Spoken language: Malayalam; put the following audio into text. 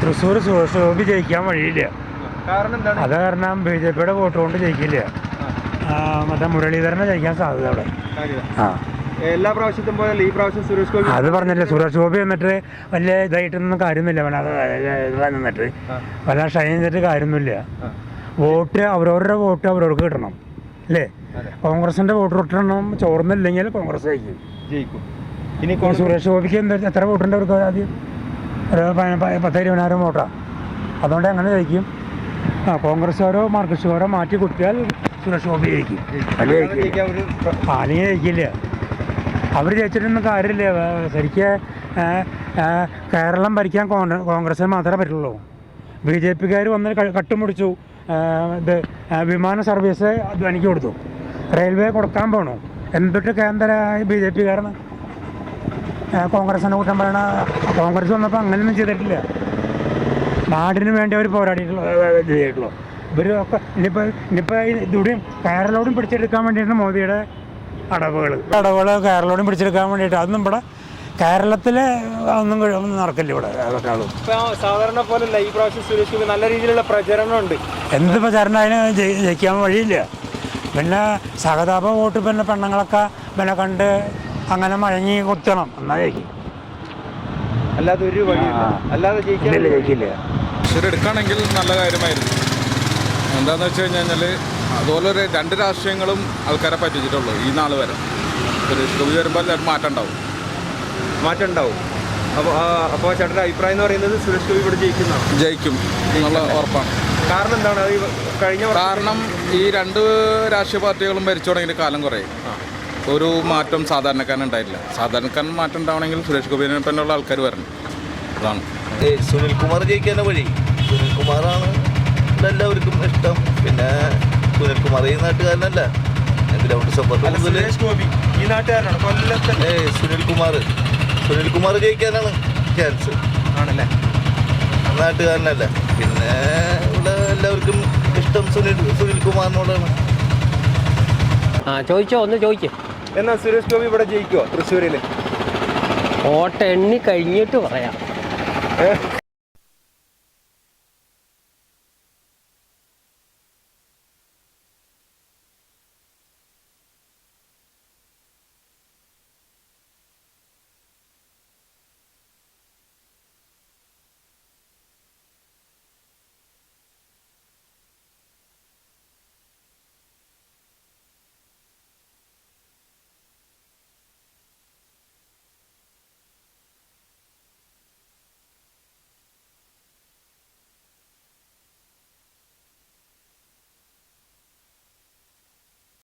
തൃശ്ശൂർ സുരേഷ് ഗോപി ജയിക്കാൻ വഴിയില്ല. അത് കാരണം ബി ജെ പിയുടെ വോട്ട് കൊണ്ട് ജയിക്കില്ല. മറ്റേ മുരളീധരനെ ജയിക്കാൻ സാധ്യത അവിടെ. ആ. എല്ലാ പ്രാവശ്യത്തും പോലെ ഈ പ്രാവശ്യം സുരേഷ് ഗോപി അത് പറഞ്ഞില്ലേ സുരേഷ് ഗോപി എന്നിട്ട് വലിയ ഇതായിട്ടൊന്നും കാര്യമൊന്നുമില്ല. അവൻ നിന്നിട്ട്. വല്ല ഷൈൻ ചെയ്തിട്ട് കാര്യമൊന്നുമില്ല. വോട്ട് അവരവരുടെ വോട്ട് അവരവർക്ക് കിട്ടണം. അല്ലേ? കോൺഗ്രസിന്റെ വോട്ട് കിട്ടണം. ചോർന്നില്ലെങ്കിൽ കോൺഗ്രസ് ജയിക്കും. ജയിക്കും. ഇനി സുരേഷ് ഗോപിക്ക് എന്താ എത്ര വോട്ടുണ്ട് അവർക്ക് ആദ്യം? ഒരു പത്തേരി പതിനായിരം പത്ത് ഇരുപതിനായിരം വോട്ടാണ് അതുകൊണ്ട് അങ്ങനെ ജയിക്കും. ആ കോൺഗ്രസ്സുകാരോ മാർക്സിസ്റ്റുകാരോ മാറ്റി കുത്തിയാൽ സുരേഷ് ഗോപി ജയിക്കും അല്ലെങ്കിൽ ജയിക്കില്ല. അവർ ജയിച്ചിട്ടൊന്നും കാര്യമില്ല. ശരിക്ക് കേരളം ഭരിക്കാൻ കോൺഗ്ര- കോൺഗ്രസ്സിന് മാത്രമേ പറ്റുള്ളൂ. ബി ജെ പിക്കാർ വന്ന് കട്ടുമുടിച്ചു. ഇത് വിമാന സർവീസ് അധ്വാനിക്ക് കൊടുത്തു. റെയിൽവേ കൊടുക്കാൻ പോകണു എന്നിട്ട് കേന്ദ്ര ബി ജെ പിക്കാരന് കോൺഗ്രസിനെ കുറ്റം പറയണ കോൺഗ്രസ് വന്നപ്പോൾ അങ്ങനെയൊന്നും ചെയ്തിട്ടില്ല. നാടിന് വേണ്ടി അവർ പോരാടിയിട്ടുള്ള ഇത് ചെയ്തിട്ടുള്ളൂ. ഇവർ ഒക്കെ ഇനിയിപ്പോൾ ഇനിയിപ്പോൾ ഇതുകൂടിയും കേരളോടും പിടിച്ചെടുക്കാൻ വേണ്ടിയിട്ടാണ് മോദിയുടെ അടവുകൾ അടവുകൾ കേരളോടും പിടിച്ചെടുക്കാൻ വേണ്ടിയിട്ട് അതൊന്നും ഇവിടെ കേരളത്തിൽ ഒന്നും ഒന്നും നടക്കില്ല ഇവിടെ സാധാരണ പോലല്ല ഈ പ്രാവശ്യം സുരേഷ് ഗോപി നല്ല രീതിയിലുള്ള പ്രചരണമുണ്ട്. എന്ത് പ്രചാരണം അതിന് ജയിക്കാൻ വഴിയില്ല. പിന്നെ സഹതാപ വോട്ട് പിന്നെ പെണ്ണുങ്ങളൊക്കെ പിന്നെ കണ്ട് അങ്ങനെ മഴങ്ങി കുത്തണം. എന്നാ ജയിക്കും അല്ലാതെ ഒരു വഴിയില്ല അല്ലാതെ ജയിക്കില്ല. എടുക്കുകയാണെങ്കിൽ നല്ല കാര്യമായിരുന്നു. എന്താന്ന് വെച്ച് കഴിഞ്ഞാൽ അതുപോലെ ഒരു രണ്ട് രാഷ്ട്രീയങ്ങളും ആൾക്കാരെ പറ്റിച്ചിട്ടുള്ളൂ ഈ നാൾ വരെ. ഗോപി വരുമ്പോൾ എല്ലാവരും മാറ്റം ഉണ്ടാവും മാറ്റം ഉണ്ടാവും അപ്പോൾ അപ്പോൾ ചേട്ടന്റെ അഭിപ്രായം എന്ന് പറയുന്നത് സുരേഷ് ഗോപി ഇവിടെ ജയിക്കുന്നതാണ്. ജയിക്കും. എന്നുള്ള ഉറപ്പാണ്. കാരണം എന്താണ്? അത് കഴിഞ്ഞ കാരണം ഈ രണ്ട് രാഷ്ട്രീയ പാർട്ടികളും ഭരിച്ചു തുടങ്ങിയിട്ട് കാലം കുറേ ഒരു മാറ്റം സാധാരണക്കാരൻ ഉണ്ടായില്ല സാധാരണക്കാരൻ മാറ്റം ഉണ്ടാവണമെങ്കിൽ സുരേഷ് ഗോപിനെ തന്നെയുള്ള ആൾക്കാർ വരണം. അതാണ്. ഏയ് സുനിൽ കുമാർ ജയിക്കാനാ വഴി. സുനിൽ കുമാറാണ് എല്ലാവർക്കും ഇഷ്ടം. പിന്നെ സുനിൽ കുമാർ ഈ നാട്ടുകാരനല്ല. ഗ്രൗണ്ട് സപ്പോർട്ട് സുരേഷ് ഗോപി ഈ നാട്ടുകാരനാണ്. കൊല്ലത്തല്ലേ ഏയ് സുനിൽ കുമാർ സുനിൽ കുമാർ ജയിക്കാനാണ് ചാൻസ് ആണല്ലേ? നാട്ടുകാരനല്ല. പിന്നെ ഇവിടെ എല്ലാവർക്കും ഇഷ്ടം സുനിൽ സുനിൽ കുമാറിനോടാണ് ആ ചോദിച്ചോ ഒന്ന് ചോദിക്കേ. എന്നാ സുരേഷ് ഗോപി ഇവിടെ ജയിക്കുവോ തൃശ്ശൂരിൽ ഓട്ട എണ്ണി കഴിഞ്ഞിട്ട് പറയാം. ഏഹ്